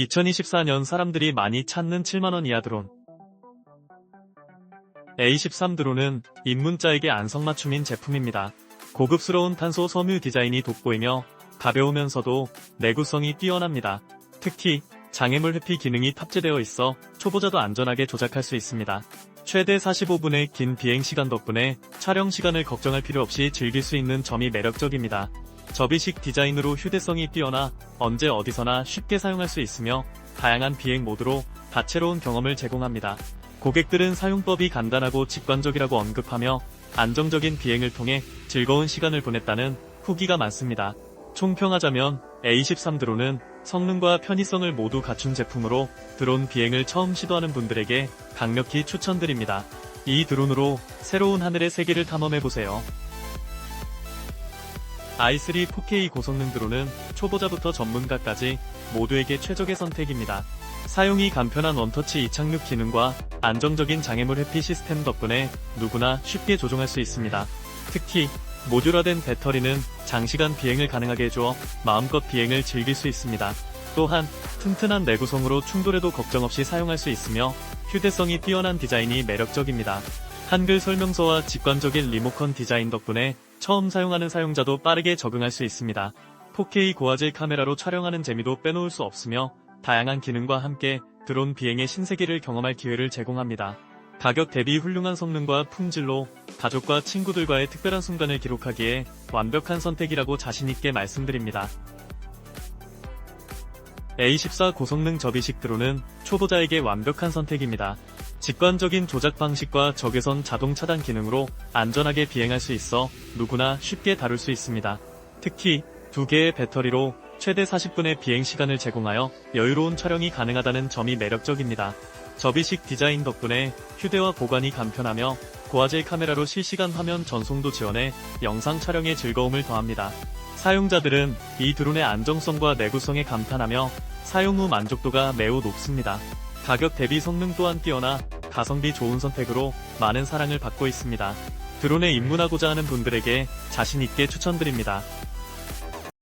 2024년 사람들이 많이 찾는 7만원 이하 드론. A13 드론은 입문자에게 안성맞춤인 제품입니다. 고급스러운 탄소 섬유 디자인이 돋보이며 가벼우면서도 내구성이 뛰어납니다. 특히 장애물 회피 기능이 탑재되어 있어 초보자도 안전하게 조작할 수 있습니다. 최대 45분의 긴 비행 시간 덕분에 촬영 시간을 걱정할 필요 없이 즐길 수 있는 점이 매력적입니다. 접이식 디자인으로 휴대성이 뛰어나 언제 어디서나 쉽게 사용할 수 있으며 다양한 비행 모드로 다채로운 경험을 제공합니다. 고객들은 사용법이 간단하고 직관적이라고 언급하며 안정적인 비행을 통해 즐거운 시간을 보냈다는 후기가 많습니다. 총평하자면 A13 드론은 성능과 편의성을 모두 갖춘 제품으로 드론 비행을 처음 시도하는 분들에게 강력히 추천드립니다. 이 드론으로 새로운 하늘의 세계를 탐험해보세요. I3 4K 고성능 드론은 초보자부터 전문가까지 모두에게 최적의 선택입니다. 사용이 간편한 원터치 이착륙 기능과 안정적인 장애물 회피 시스템 덕분에 누구나 쉽게 조종할 수 있습니다. 특히 모듈화된 배터리는 장시간 비행을 가능하게 해주어 마음껏 비행을 즐길 수 있습니다. 또한 튼튼한 내구성으로 충돌에도 걱정 없이 사용할 수 있으며 휴대성이 뛰어난 디자인이 매력적입니다. 한글 설명서와 직관적인 리모컨 디자인 덕분에 처음 사용하는 사용자도 빠르게 적응할 수 있습니다. 4K 고화질 카메라로 촬영하는 재미도 빼놓을 수 없으며 다양한 기능과 함께 드론 비행의 신세계를 경험할 기회를 제공합니다. 가격 대비 훌륭한 성능과 품질로 가족과 친구들과의 특별한 순간을 기록하기에 완벽한 선택이라고 자신있게 말씀드립니다. A14 고성능 접이식 드론은 초보자에게 완벽한 선택입니다. 직관적인 조작 방식과 적외선 자동 차단 기능으로 안전하게 비행할 수 있어 누구나 쉽게 다룰 수 있습니다. 특히 두 개의 배터리로 최대 40분의 비행 시간을 제공하여 여유로운 촬영이 가능하다는 점이 매력적입니다. 접이식 디자인 덕분에 휴대와 보관이 간편하며 고화질 카메라로 실시간 화면 전송도 지원해 영상 촬영에 즐거움을 더합니다. 사용자들은 이 드론의 안정성과 내구성에 감탄하며 사용 후 만족도가 매우 높습니다. 가격 대비 성능 또한 뛰어나 가성비 좋은 선택으로 많은 사랑을 받고 있습니다. 드론에 입문하고자 하는 분들에게 자신있게 추천드립니다.